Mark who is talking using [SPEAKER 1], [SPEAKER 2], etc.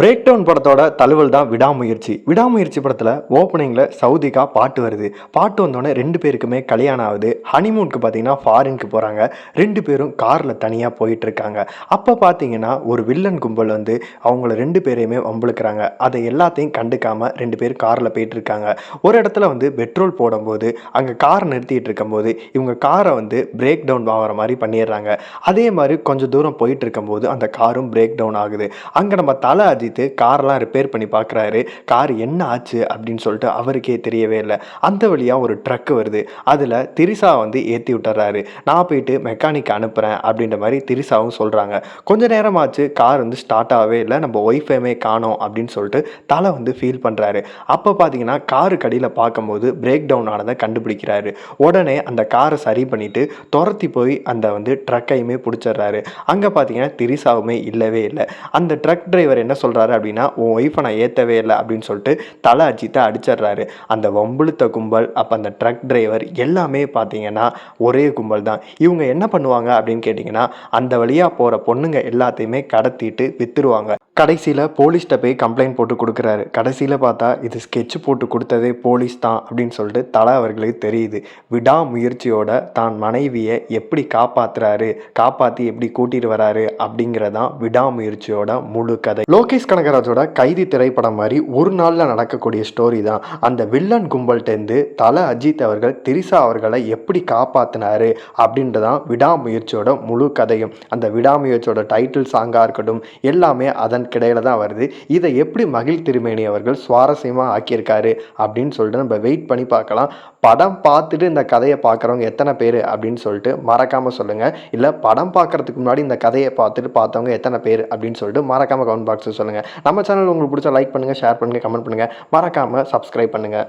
[SPEAKER 1] Break down படத்தோட தழுவல் தான் விடாமுயற்சி. விடாமுயற்சி படத்தில் ஓப்பனிங்கில் சவுதிக்கா பாட்டு வருது. பாட்டு வந்தோடனே ரெண்டு பேருக்குமே கல்யாணம் ஆகுது. ஹனிமூனுக்கு பார்த்தீங்கன்னா ஃபாரினுக்கு போகிறாங்க ரெண்டு பேரும் காரில் தனியாக போயிட்டு இருக்காங்க அப்போ பார்த்தீங்கன்னா ஒரு வில்லன் கும்பல் வந்து அவங்கள ரெண்டு பேரையுமே வம்பளுக்குறாங்க அதை எல்லாத்தையும் கண்டுக்காமல் ரெண்டு பேரும் காரில் போயிட்டு இருக்காங்க ஒரு இடத்துல வந்து பெட்ரோல் போடும்போது அங்கே கார் நிறுத்திட்டு இருக்கும்போது இவங்க காரை வந்து பிரேக் டவுன் ஆகிற மாதிரி பண்ணிடுறாங்க. அதே மாதிரி கொஞ்சம் தூரம் போயிட்டு இருக்கும்போது அந்த காரும் பிரேக் டவுன் ஆகுது. அங்கே நம்ம தலை அஜித்து கார்லாம் ரிப்பேர் பண்ணி பார்க்குறாரு. கார் என்ன ஆச்சு அப்படின்னு சொல்லிட்டு அவருக்கே தெரியவே இல்லை. அந்த வழியாக ஒரு ட்ரக் வருது. அதில் திரிசா வந்து ஏற்றி விட்டுறாரு. நான் போயிட்டு மெக்கானிக் அனுப்புகிறேன் அப்படின்ற மாதிரி திரிசாவும் சொல்கிறாங்க கொஞ்ச நேரமாச்சு கார் வந்து ஸ்டார்ட் ஆகவே இல்லை. நம்ம ஒய்ஃபைமே காணோம் அப்படின்னு சொல்லிட்டு தலை வந்து ஃபீல் பண்ணுறாரு அப்போ பார்த்தீங்கன்னா காரு கடியில் பார்க்கும்போது பிரேக் டவுன் ஆனதை கண்டுபிடிக்கிறாரு. உடனே அந்த காரை சரி பண்ணிட்டு துரத்தி போய் அந்த வந்து ட்ரக்கையுமே பிடிச்சிடுறாரு. அங்கே பார்த்தீங்கன்னா திரிசாவுமே இல்லவே இல்லை. அந்த ட்ரக் டிரைவர் என்ன சொல்கிறார் அப்படின்னா உன் ஒய்ஃபை நான் ஏற்றவே இல்லை அப்படின்னு சொல்லிட்டு தலை அஜித்தை அடிச்சிடுறாரு. அந்த வம்புழுத்த கும்பல் அப்போ அந்த ட்ரக் டிரைவர் எல்லாமே பார்த்தீங்கன்னா ஒரே கும்பல் தான். இவங்க என்ன பண்ணுவாங்க அப்படின்னு கேட்டிங்கன்னா அந்த வழியாக போகிற பொண்ணுங்க எல்லாத்தையுமே கடத்திட்டு விற்றுருவாங்க கடைசியில் போலீஸ்கிட்ட போய் கம்ப்ளைண்ட் போட்டு கொடுக்குறாரு. கடைசியில் பார்த்தா இது ஸ்கெட்ச் போட்டு கொடுத்ததே போலீஸ் தான் அப்படின்னு சொல்லிட்டு தலை அவர்களுக்கு தெரியுது. விடாமுயற்சியோட தான் மனைவியை எப்படி காப்பாத்துறாரு காப்பாற்றி எப்படி கூட்டிகிட்டு வராரு அப்படிங்கிறதான் விடாமுயற்சியோட முழு கதை. லோகேஷ் கனகராஜோட கைதி திரைப்படம் மாதிரி ஒரு நாளில் நடக்கக்கூடிய ஸ்டோரி தான். அந்த வில்லன் கும்பல்கிட்டேருந்து தல அஜித் அவர்கள் திரிசா அவர்களை எப்படி காப்பாற்றினாரு அப்படின்றதான் விடாமுயற்சியோட முழு கதையும். அந்த விடாமுயற்சியோட டைட்டில் சாங்காக இருக்கட்டும் எல்லாமே அதன் கிடையில தான் வருது. இதை எப்படி மகிழ் திருமேனி அவர்கள் சுவாரஸ்யமாக ஆக்கியிருக்காரு அப்படின்னு சொல்லிட்டு நம்ம வெயிட் பண்ணி பார்க்கலாம். படம் பார்த்துட்டு இந்த கதையை பார்க்குறவங்க எத்தனை பேர் அப்படின்னு சொல்லிட்டு மறக்காமல் சொல்லுங்கள் இல்லை படம் பார்க்குறதுக்கு முன்னாடி இந்த கதையை பார்த்துட்டு பார்த்தவங்க எத்தனை பேர் அப்படின்னு சொல்லிட்டு மறக்காமல் கமெண்ட் பாக்ஸில் சொல்லுங்கள் நம்ம சேனல் உங்களுக்கு பிடிச்சா லைக் பண்ணுங்கள் ஷேர் பண்ணுங்கள் கமெண்ட் பண்ணுங்கள் மறக்காமல் சப்ஸ்கிரைப் பண்ணுங்கள்